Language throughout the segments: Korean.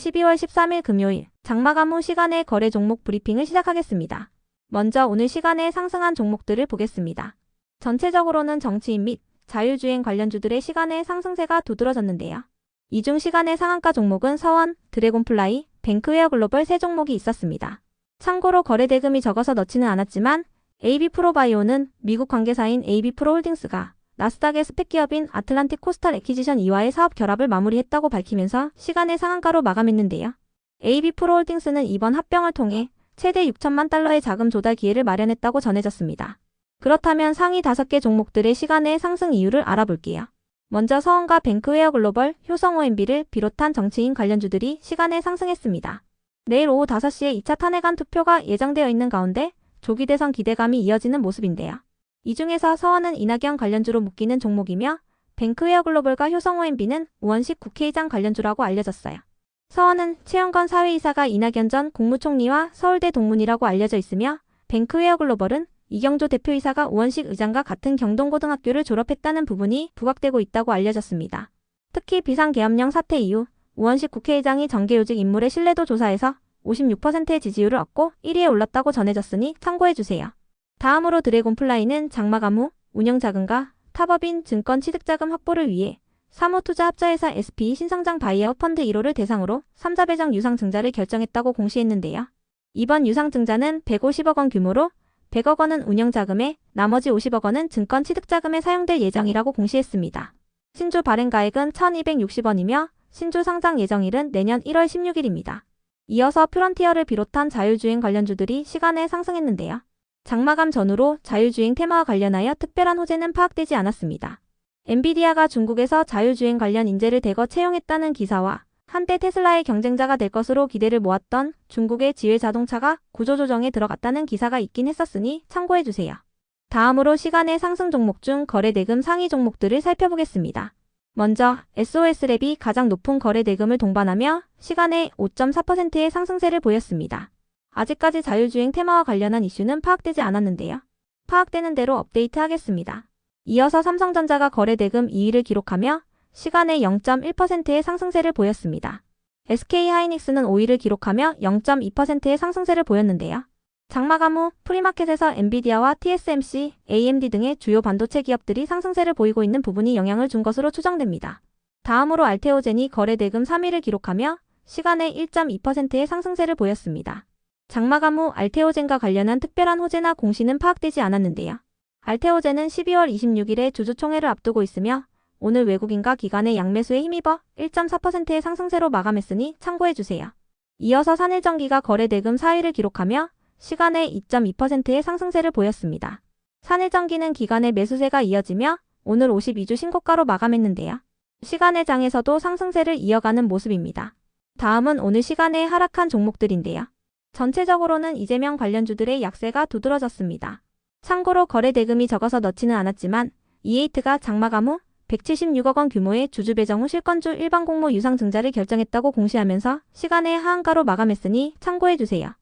12월 13일 금요일 장마감 후 시간의 거래 종목 브리핑을 시작하겠습니다. 먼저 오늘 시간에 상승한 종목들을 보겠습니다. 전체적으로는 정치인 및 자율주행 관련주들의 시간의 상승세가 두드러졌는데요. 이중 시간의 상한가 종목은 서원, 드래곤플라이, 뱅크웨어 글로벌 세 종목이 있었습니다. 참고로 거래 대금이 적어서 넣지는 않았지만 AB프로바이오는 미국 관계사인 AB프로홀딩스가 나스닥의 스펙 기업인 아틀란틱 코스탈 에키지션 2와의 사업 결합을 마무리했다고 밝히면서 시간의 상한가로 마감했는데요. AB프로홀딩스는 이번 합병을 통해 최대 6천만 달러의 자금 조달 기회를 마련했다고 전해졌습니다. 그렇다면 상위 5개 종목들의 시간의 상승 이유를 알아볼게요. 먼저 서원과 뱅크웨어 글로벌, 효성 OMB를 비롯한 정치인 관련주들이 시간에 상승했습니다. 내일 오후 5시에 2차 탄핵안 투표가 예정되어 있는 가운데 조기 대선 기대감이 이어지는 모습인데요. 이 중에서 서원은 이낙연 관련주로 묶이는 종목이며 뱅크웨어 글로벌과 효성 OMB는 우원식 국회의장 관련주라고 알려졌어요. 서원은 최영건 사회이사가 이낙연 전 국무총리와 서울대 동문이라고 알려져 있으며 뱅크웨어 글로벌은 이경조 대표이사가 우원식 의장과 같은 경동고등학교를 졸업했다는 부분이 부각되고 있다고 알려졌습니다. 특히 비상계엄령 사태 이후 우원식 국회의장이 정계요직 인물의 신뢰도 조사에서 56%의 지지율을 얻고 1위에 올랐다고 전해졌으니 참고해주세요. 다음으로 드래곤플라이는 장마감 후 운영자금과 타법인 증권 취득자금 확보를 위해 사모투자합자회사 SP 신성장 바이아웃 펀드 1호를 대상으로 3자 배정 유상증자를 결정했다고 공시했는데요. 이번 유상증자는 150억 원 규모로 100억 원은 운영자금에 나머지 50억 원은 증권 취득자금에 사용될 예정이라고 공시했습니다. 신주 발행가액은 1260원이며 신주 상장 예정일은 내년 1월 16일입니다. 이어서 프런티어를 비롯한 자율주행 관련주들이 시간에 상승했는데요. 장마감 전후로 자율주행 테마와 관련하여 특별한 호재는 파악되지 않았습니다. 엔비디아가 중국에서 자율주행 관련 인재를 대거 채용했다는 기사와 한때 테슬라의 경쟁자가 될 것으로 기대를 모았던 중국의 지회 자동차가 구조조정에 들어갔다는 기사가 있긴 했었으니 참고해주세요. 다음으로 시간의 상승 종목 중 거래 대금 상위 종목들을 살펴보겠습니다. 먼저 SOS랩이 가장 높은 거래 대금을 동반하며 시간에 5.4%의 상승세를 보였습니다. 아직까지 자율주행 테마와 관련한 이슈는 파악되지 않았는데요. 파악되는 대로 업데이트하겠습니다. 이어서 삼성전자가 거래 대금 2위를 기록하며 시간에 0.1%의 상승세를 보였습니다. SK하이닉스는 5위를 기록하며 0.2%의 상승세를 보였는데요. 장마감 후 프리마켓에서 엔비디아와 TSMC, AMD 등의 주요 반도체 기업들이 상승세를 보이고 있는 부분이 영향을 준 것으로 추정됩니다. 다음으로 알테오젠이 거래 대금 3위를 기록하며 시간에 1.2%의 상승세를 보였습니다. 장마감 후 알테오젠과 관련한 특별한 호재나 공시는 파악되지 않았는데요. 알테오젠은 12월 26일에 주주총회를 앞두고 있으며 오늘 외국인과 기관의 양매수에 힘입어 1.4%의 상승세로 마감했으니 참고해주세요. 이어서 산일전기가 거래 대금 4위를 기록하며 시간에 2.2%의 상승세를 보였습니다. 산일전기는 기관의 매수세가 이어지며 오늘 52주 신고가로 마감했는데요. 시간의 장에서도 상승세를 이어가는 모습입니다. 다음은 오늘 시간에 하락한 종목들인데요. 전체적으로는 이재명 관련주들의 약세가 두드러졌습니다. 참고로 거래 대금이 적어서 넣지는 않았지만 이에이트가 장마감 후 176억 원 규모의 주주 배정 후 실권주 일반 공모 유상 증자를 결정했다고 공시하면서 시간의 하한가로 마감했으니 참고해주세요.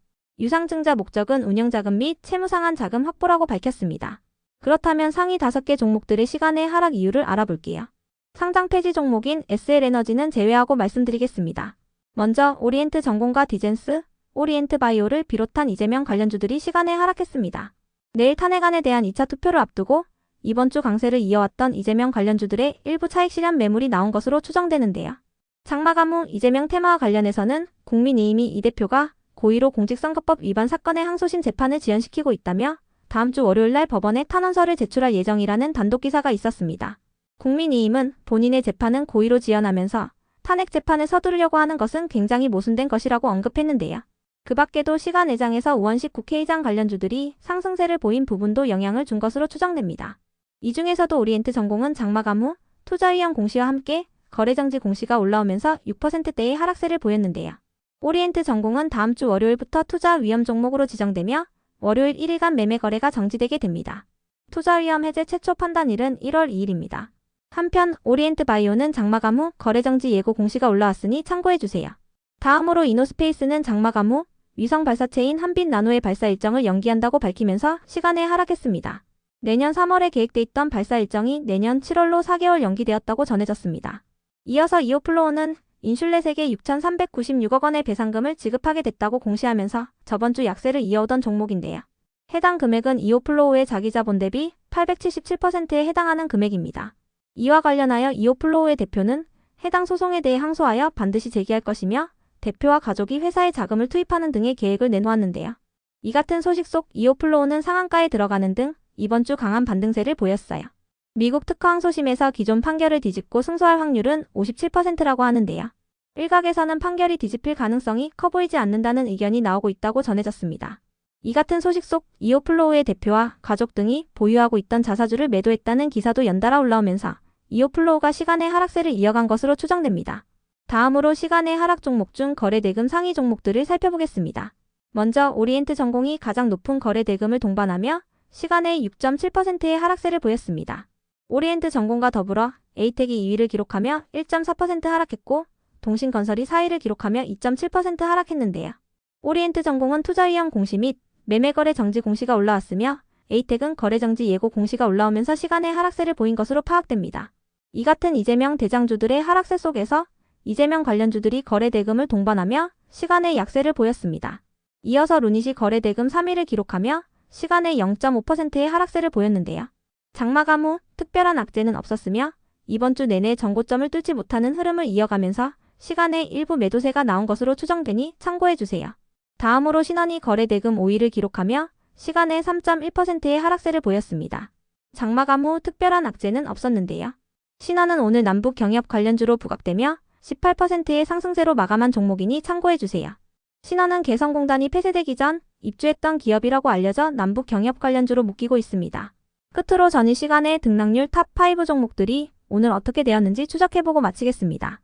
유상 증자 목적은 운영자금 및 채무상한 자금 확보라고 밝혔습니다. 그렇다면 상위 5개 종목들의 시간의 하락 이유를 알아볼게요. 상장 폐지 종목인 SL에너지는 제외하고 말씀드리겠습니다. 먼저 오리엔트 전공과 디젠스, 오리엔트 바이오를 비롯한 이재명 관련주들이 시간에 하락했습니다. 내일 탄핵안에 대한 2차 투표를 앞두고 이번 주 강세를 이어왔던 이재명 관련주들의 일부 차익 실현 매물이 나온 것으로 추정되는데요. 장마감 후 이재명 테마와 관련해서는 국민의힘이 이 대표가 고의로 공직선거법 위반 사건의 항소심 재판을 지연시키고 있다며 다음 주 월요일 날 법원에 탄원서를 제출할 예정이라는 단독 기사가 있었습니다. 국민의힘은 본인의 재판은 고의로 지연하면서 탄핵 재판을 서두르려고 하는 것은 굉장히 모순된 것이라고 언급했는데요. 그 밖에도 시간 회장에서 우원식 국회의장 관련주들이 상승세를 보인 부분도 영향을 준 것으로 추정됩니다. 이 중에서도 오리엔트 전공은 장마감 후 투자위원 공시와 함께 거래정지 공시가 올라오면서 6%대의 하락세를 보였는데요. 오리엔트 전공은 다음 주 월요일부터 투자 위험 종목으로 지정되며 월요일 1일간 매매 거래가 정지되게 됩니다. 투자 위험 해제 최초 판단일은 1월 2일입니다. 한편 오리엔트 바이오는 장마감 후 거래정지 예고 공시가 올라왔으니 참고해주세요. 다음으로 이노스페이스는 장마감 후 위성 발사체인 한빛 나노의 발사 일정을 연기한다고 밝히면서 시간에 하락했습니다. 내년 3월에 계획돼 있던 발사 일정이 내년 7월로 4개월 연기되었다고 전해졌습니다. 이어서 이오플로어는 인슐렛에게 6,396억 원의 배상금을 지급하게 됐다고 공시하면서 저번 주 약세를 이어오던 종목인데요. 해당 금액은 이오플로우의 자기자본 대비 877%에 해당하는 금액입니다. 이와 관련하여 이오플로우의 대표는 해당 소송에 대해 항소하여 반드시 제기할 것이며 대표와 가족이 회사에 자금을 투입하는 등의 계획을 내놓았는데요. 이 같은 소식 속 이오플로우는 상한가에 들어가는 등 이번 주 강한 반등세를 보였어요. 미국 특허 항 소심에서 기존 판결을 뒤집고 승소할 확률은 57%라고 하는데요. 일각에서는 판결이 뒤집힐 가능성이 커 보이지 않는다는 의견이 나오고 있다고 전해졌습니다. 이 같은 소식 속 이오플로우의 대표와 가족 등이 보유하고 있던 자사주를 매도했다는 기사도 연달아 올라오면서 이오플로우가 시간의 하락세를 이어간 것으로 추정됩니다. 다음으로 시간의 하락 종목 중 거래 대금 상위 종목들을 살펴보겠습니다. 먼저 오리엔트 전공이 가장 높은 거래 대금을 동반하며 시간의 6.7%의 하락세를 보였습니다. 오리엔트 전공과 더불어 에이텍이 2위를 기록하며 1.4% 하락했고 동신건설이 4위를 기록하며 2.7% 하락했는데요. 오리엔트 전공은 투자 위험 공시 및 매매 거래 정지 공시가 올라왔으며 에이텍은 거래 정지 예고 공시가 올라오면서 시간의 하락세를 보인 것으로 파악됩니다. 이 같은 이재명 대장주들의 하락세 속에서 이재명 관련주들이 거래 대금을 동반하며 시간의 약세를 보였습니다. 이어서 루닛이 거래 대금 3위를 기록하며 시간의 0.5%의 하락세를 보였는데요. 장마감 후 특별한 악재는 없었으며 이번 주 내내 정고점을 뚫지 못하는 흐름을 이어가면서 시간에 일부 매도세가 나온 것으로 추정되니 참고해주세요. 다음으로 신원이 거래 대금 5위를 기록하며 시간에 3.1%의 하락세를 보였습니다. 장마감 후 특별한 악재는 없었는데요. 신원은 오늘 남북 경협 관련주로 부각되며 18%의 상승세로 마감한 종목이니 참고해주세요. 신원은 개성공단이 폐쇄되기 전 입주했던 기업이라고 알려져 남북 경협 관련주로 묶이고 있습니다. 끝으로 전일 시간에 등락률 탑5 종목들이 오늘 어떻게 되었는지 추적해보고 마치겠습니다.